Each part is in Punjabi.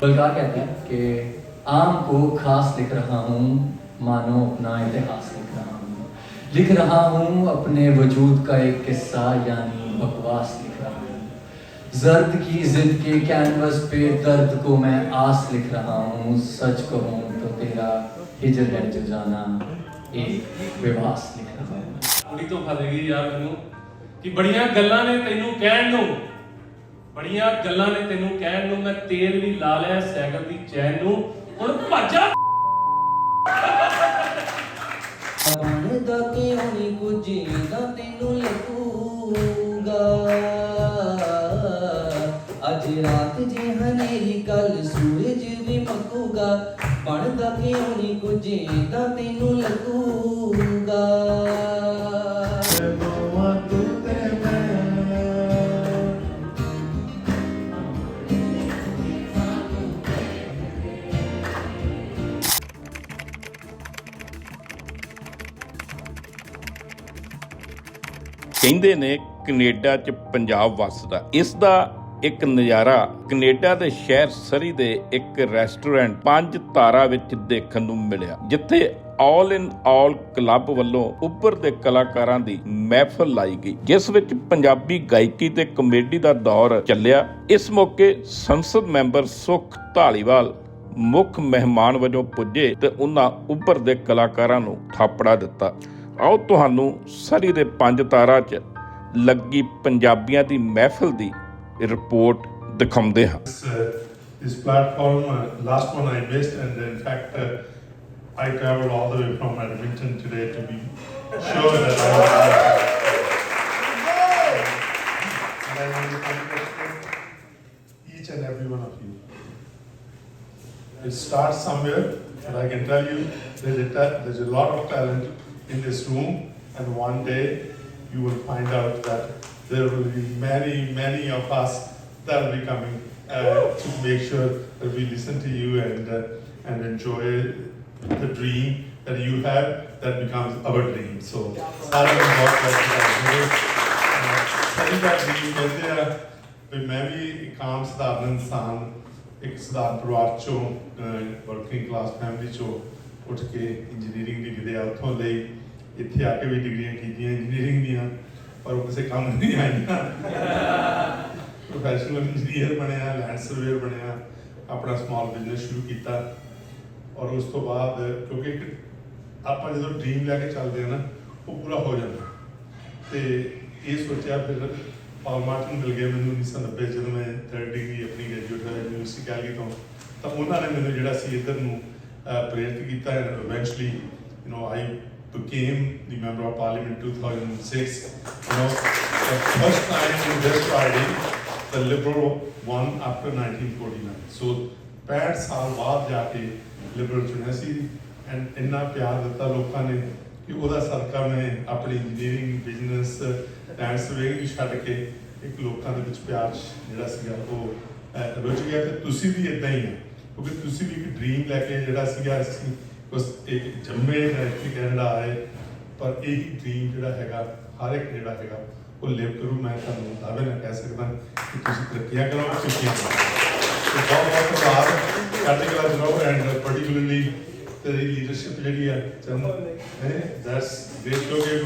बलकार कहता है कि आम को खास लिख रहा हूँ मानो अपना इतिहास लिख रहा हूँ लिख रहा हूँ अपने वजूद का एक किस्सा यानी बकवास लिख रहा हूँ जर्द की जिद के कैनवस पे दर्द को मैं आस लिख रहा हूँ सच कहूँ तो तेरा हिजर है जो जाना एक विवास लिख रहा हूँ ਕੁੜੀ ਤੋਂ ਫਸੇਗੀ ਯਾਰ ਮੈਨੂੰ ਕਿ ਬੜੀਆਂ ਗੱਲਾਂ ਨੇ ਤੈਨੂੰ ਕਹਿਣ ਨੂੰ ਬੜੀਆਂ ਗੱਲਾਂ ਨੇ ਤੈਨੂੰ ਕਹਿਣ ਨੂੰ, ਮੈਂ ਤੇਲ ਵੀ ਲਾ ਲਿਆ, ਸਾਈਕਲ ਦੀ ਚੈਨ ਨੂੰ। ਹੁਣ ਭੱਜਾ। ਬਣਦਾ ਕਿਉਂ ਨਹੀਂ ਕੁਝ ਦਾ ਤੈਨੂੰ ਲੱਗੂਗਾ? ਅੱਜ ਰਾਤ ਜੇ ਹਨੇਰੀ ਕੱਲ ਸੂਰਜ ਵੀ ਮੱਕੂਗਾ ਬਣਦਾ ਕਿਉਂ ਨਹੀਂ ਕੁਝ ਦਾ ਤੈਨੂੰ ਲੱਗੂਗਾ? ਕਹਿੰਦੇ ਨੇ ਕੈਨੇਡਾ 'ਚ ਪੰਜਾਬ ਵੱਸਦਾ। ਇਸ ਦਾ ਇੱਕ ਨਜ਼ਾਰਾ ਕੈਨੇਡਾ ਦੇ ਸ਼ਹਿਰ ਸਰੀ ਦੇ ਇੱਕ ਰੈਸਟੋਰੈਂਟ ਪੰਜ ਤਾਰਾ ਵਿੱਚ ਦੇਖਣ ਨੂੰ ਮਿਲਿਆ, ਜਿੱਥੇ ਆਲ ਇਨ ਆਲ ਕਲੱਬ ਵੱਲੋਂ ਉੱਪਰ ਦੇ ਕਲਾਕਾਰਾਂ ਦੀ ਮਹਿਫਲ ਲਾਈ ਗਈ, ਜਿਸ ਵਿੱਚ ਪੰਜਾਬੀ ਗਾਇਕੀ ਤੇ ਕਮੇਡੀ ਦਾ ਦੌਰ ਚੱਲਿਆ। ਇਸ ਮੌਕੇ ਸੰਸਦ ਮੈਂਬਰ ਸੁਖ ਢਾਲੀਵਾਲ ਮੁੱਖ ਮਹਿਮਾਨ ਵਜੋਂ ਪੁੱਜੇ ਤੇ ਉਹਨਾਂ ਉੱਪਰ ਦੇ ਕਲਾਕਾਰਾਂ ਨੂੰ ਥਾਪੜਾ ਦਿੱਤਾ। ਆਓ ਤੁਹਾਨੂੰ ਸਰੀ ਦੇ ਪੰਜ ਤਾਰਾ 'ਚ ਲੱਗੀ ਪੰਜਾਬੀਆਂ ਦੀ ਮਹਿਫਲ ਦੀ ਰਿਪੋਰਟ ਦਿਖਾਉਂਦੇ ਹਾਂ this, uh, this platform. Uh, last one I missed, and in fact, uh, I traveled all the way from Edmonton today to be sure that I was. and I want to congratulate each and every one of you. It starts somewhere, and I can tell you there's a, ta- there's a lot of talent in this room, and one day you will find out that there will be many, many of us that will be coming uh, to make sure that we listen to you and uh, and enjoy the dream that you have that becomes our dream. So, ਸਾਰਿਆਂ ਨੂੰ ਬਹੁਤ ਬਹੁਤ ਵਧਾਈ ਸਾਡੀ ਦਾ dream ਕਹਿੰਦੇ ਆ ਵੀ ਮੈਂ ਵੀ ਇੱਕ ਆਮ ਸਧਾਰਨ ਇਨਸਾਨ ਇੱਕ ਸਧਾਰਨ ਪਰਿਵਾਰ ਚੋਂ ਵਰਕਿੰਗ ਕਲਾਸ ਫੈਮਿਲੀ ਚੋਂ ਉੱਠ ਕੇ ਇੰਜੀਨੀਅਰਿੰਗ ਦੀ ਵਿਦਿਆ ਉੱਥੋਂ ਲਈ ਇੱਥੇ ਆ ਕੇ ਵੀ ਡਿਗਰੀਆਂ ਕੀਤੀਆਂ ਇੰਜੀਨੀਅਰਿੰਗ ਦੀਆਂ, ਪਰ ਉਹ ਕਿਸੇ ਕੰਮ ਨਹੀਂ ਆਈਆਂ। ਪ੍ਰੋਫੈਸ਼ਨਲ ਇੰਜੀਨੀਅਰ ਬਣਿਆ ਲੈਂਡ ਸਰਵੇਅਰ ਬਣਿਆ, ਆਪਣਾ ਸਮਾਲ ਬਿਜ਼ਨਸ ਸ਼ੁਰੂ ਕੀਤਾ। ਔਰ ਉਸ ਤੋਂ ਬਾਅਦ, ਕਿਉਂਕਿ ਆਪਾਂ ਜਦੋਂ ਡ੍ਰੀਮ ਲੈ ਕੇ ਚੱਲਦੇ ਆ ਨਾ, ਉਹ ਪੂਰਾ ਹੋ ਜਾਂਦਾ। ਤੇ ਇਹ ਸੋਚਿਆ ਫਿਰ ਪਾਲ ਮਾਰਟਨ ਮਿਲ ਗਿਆ ਮੈਨੂੰ 1990 ਜਦੋਂ ਮੈਂ ਥਰਡ ਡਿਗਰੀ ਆਪਣੀ ਗ੍ਰੈਜੂਏਟ ਹੋਇਆ ਯੂਨੀਵਰਸਿਟੀ ਕੈਲਗਰੀ ਤੋਂ, ਤਾਂ ਉਹਨਾਂ ਨੇ ਮੈਨੂੰ ਜਿਹੜਾ ਸੀ ਇੱਧਰ ਨੂੰ ਪ੍ਰੇਰਿਤ ਕੀਤਾ and eventually you know I became the member of parliament 2006 you know, the first time in this riding the liberal won after 1949 so 65 ਸਾਲ ਬਾਅਦ ਜਾ ਕੇ ਲਿਬਰਲ ਚੁਣਿਆ ਸੀ ਐਂਡ ਇੰਨਾ ਪਿਆਰ ਦਿੱਤਾ ਲੋਕਾਂ ਨੇ ਕਿ ਉਹਦਾ ਸਦਕਾ ਮੈਂ ਆਪਣੀ ਇੰਜੀਨੀਅਰਿੰਗ ਬਿਜ਼ਨਸ ਐਂਡ ਸਰਵੇਇੰਗ ਵੀ ਛੱਡ ਕੇ ਇੱਕ ਲੋਕਾਂ ਦੇ ਵਿੱਚ ਪਿਆਰ 'ਚ ਜਿਹੜਾ ਸੀਗਾ ਉਹ ਰੁੱਝ ਗਿਆ ਤੇ ਤੁਸੀਂ ਵੀ ਇਦਾਂ ਹੀ ਆ ਕਿਉਂਕਿ ਤੁਸੀਂ ਵੀ ਇੱਕ ਡ੍ਰੀਮ ਲੈ ਕੇ ਜਿਹੜਾ ਸੀਗਾ ਅਸੀਂ ਉਸ ਇੱਕ ਜੰਮੇ ਜਾਂ ਇੱਥੇ ਕੈਨੇਡਾ ਆਏ ਪਰ ਇਹੀ ਡ੍ਰੀਮ ਜਿਹੜਾ ਹੈਗਾ ਹਰ ਇੱਕ ਜਿਹੜਾ ਹੈਗਾ ਉਹ ਲਿਵ ਕਰੂ ਮੈਂ ਤੁਹਾਨੂੰ ਦਾਅਵੇ ਨਾਲ ਕਹਿ ਸਕਦਾ ਕਿ ਤੁਸੀਂ ਤਰੱਕੀਆਂ ਕਰੋ ਖੁਸ਼ੀਆਂ ਕਰੋ ਤੇ ਬਹੁਤ ਬਹੁਤ ਧੰਨਵਾਦ ਸਾਡੇ ਕੋਲ ਰਹੋ ਐਂਡ ਪਾਰਟਿਕੂਲਰਲੀ ਤੇਰੀ ਲੀਡਰਸ਼ਿਪ ਜਿਹੜੀ ਹੈ ਚੰਦ ਹੈ ਦੈਟਸ ਗ੍ਰੇਟ ਲੋਗੇ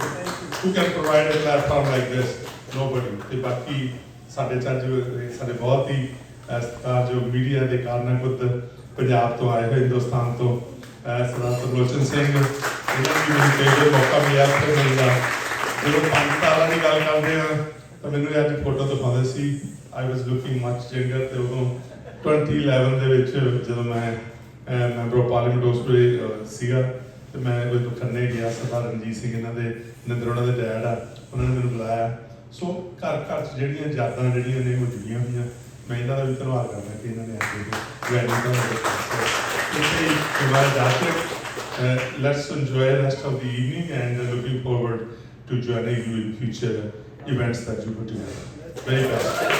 who can provide a platform like this? Nobody. ਤੇ ਬਾਕੀ ਸਾਡੇ ਚੱਜ ਸਾਡੇ ਬਹੁਤ ਹੀ ਅਹ, ਜੋ ਮੀਡੀਆ ਦੇ ਕਾਰਨਾਕੁੱਦ ਪੰਜਾਬ ਤੋਂ ਆਏ ਹੋਏ ਹਿੰਦੁਸਤਾਨ ਤੋਂ ਸਰਦਾਰ ਤਰਲੋਚਨ ਸਿੰਘ ਇਹਨਾਂ ਨੂੰ ਮੈਨੂੰ ਕਈ ਮੌਕਾ ਮਿਲਿਆ ਫਿਰ ਮਿਲਦਾ ਜਦੋਂ ਪੰਜ ਤਾਰਾਂ ਦੀ ਗੱਲ ਕਰਦੇ ਆ ਤਾਂ ਮੈਨੂੰ ਅੱਜ ਫੋਟੋ ਦਿਖਾਉਂਦੇ ਸੀ। ਆਈ ਵਾਸ ਲੁਕਿੰਗ ਮੱਚ ਯੰਗਰ ਤੇ ਉਦੋਂ 2011 ਦੇ ਵਿੱਚ ਜਦੋਂ ਮੈਂ ਮੈਂਬਰ ਆਫ ਪਾਰਲੀਮੈਂਟ ਉਸ ਵੇਲੇ ਸੀਗਾ ਤੇ ਮੈਂ ਉਹ ਤੋਂ ਗਿਆ ਸਰਦਾਰ ਰਣਜੀਤ ਸਿੰਘ ਇਹਨਾਂ ਦੇ ਨੰਦਰੋਣਾ ਦੇ ਡੈਡ ਆ ਉਹਨਾਂ ਨੇ ਮੈਨੂੰ ਬੁਲਾਇਆ। ਸੋ ਘਰ ਘਰ 'ਚ ਜਿਹੜੀਆਂ ਯਾਦਾਂ ਜਿਹੜੀਆਂ ਨੇ ਉਹ ਜੁੜੀਆਂ ਹੋਈਆਂ। Uh, let's enjoy the rest of the evening and uh, looking forward to joining you in future events that you put together. Very best.